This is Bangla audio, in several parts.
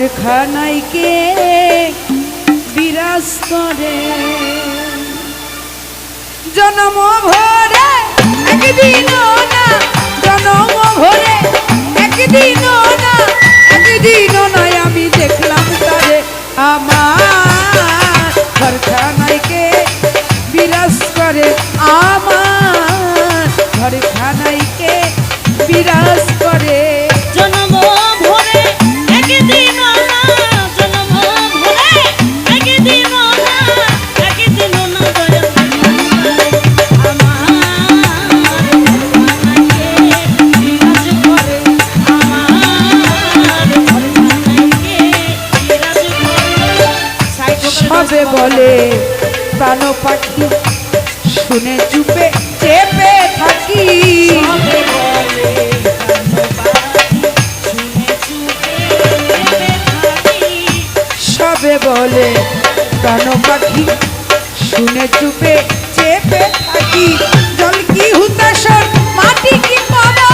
ঘরখানাই কে বিরাজ করে জনম ভরে একদিন না বলে প্রাণ পাখি শুনে চুপে চেপে থাকি। সবে বলে প্রাণ পাখি শুনে চুপে চেপে থাকি। জল কি হুতাশন মাটি কি পাবো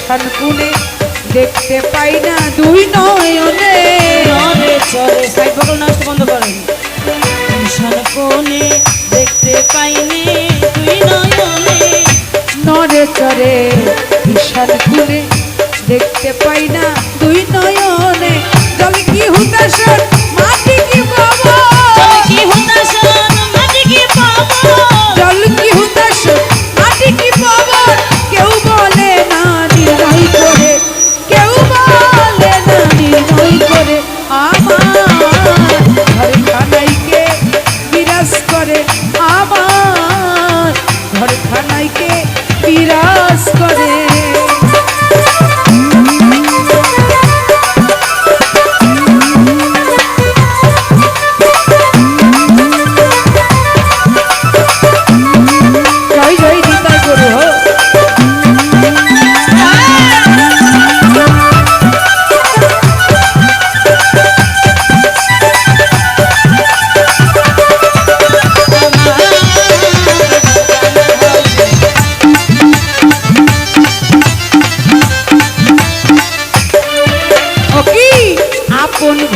ঈশান কুনে দেখতে পাই না দুই নয়নে। দেখতে নরে চরে কুনে দেখতে পাই না দুই নয়নে। জল কি হুতাশন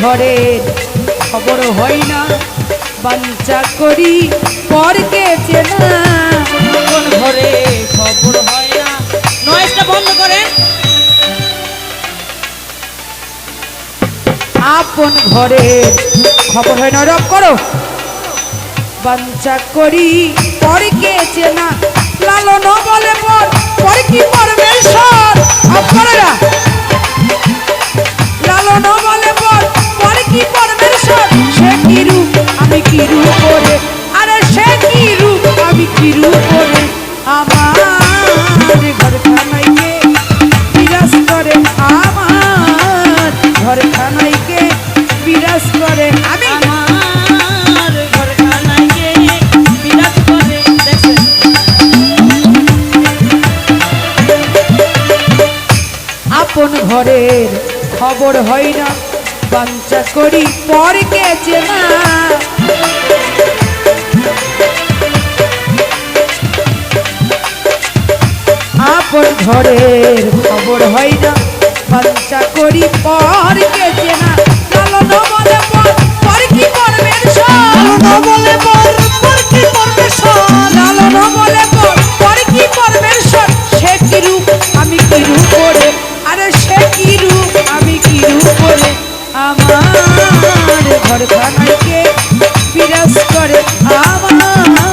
ঘরের খবর হয় না। বাঞ্চা করি পরকে চেনা। কোন ঘরে খবর হয় না। নয়েজটা বন্ধ করেন। আপন ঘরের খবর হয় না, রব করো। বাঞ্চা করি পরকে চেনা। লালন বলে পর পর কি পরমেশ্বর আপনারা আমি করে আরে সে কি রূপ? আমি কি রূপ করে আমার ঘরখানাইকে বিরাজ করে আমার ঘরখানাইকে বিরাজ করে আমি। আমার ঘরখানাকে বিরাজ করে দেখেন আপন ঘরের খবর হয় না। বাঞ্চা করি পরকে চেনা। আপন ঘরের খবর হয় না। বাঞ্চা করি পরকে চেনা? লালন বলে পর পর কি করবেন লালন বলে পর পর কি করবে লালন বলে পর পর কি করবেন সে কি রূপ আমি কি রূপ করে আরে সে কি রূপ আমি কি রূপ করে আমার ঘর খানাইকে বিরাজ করে আমার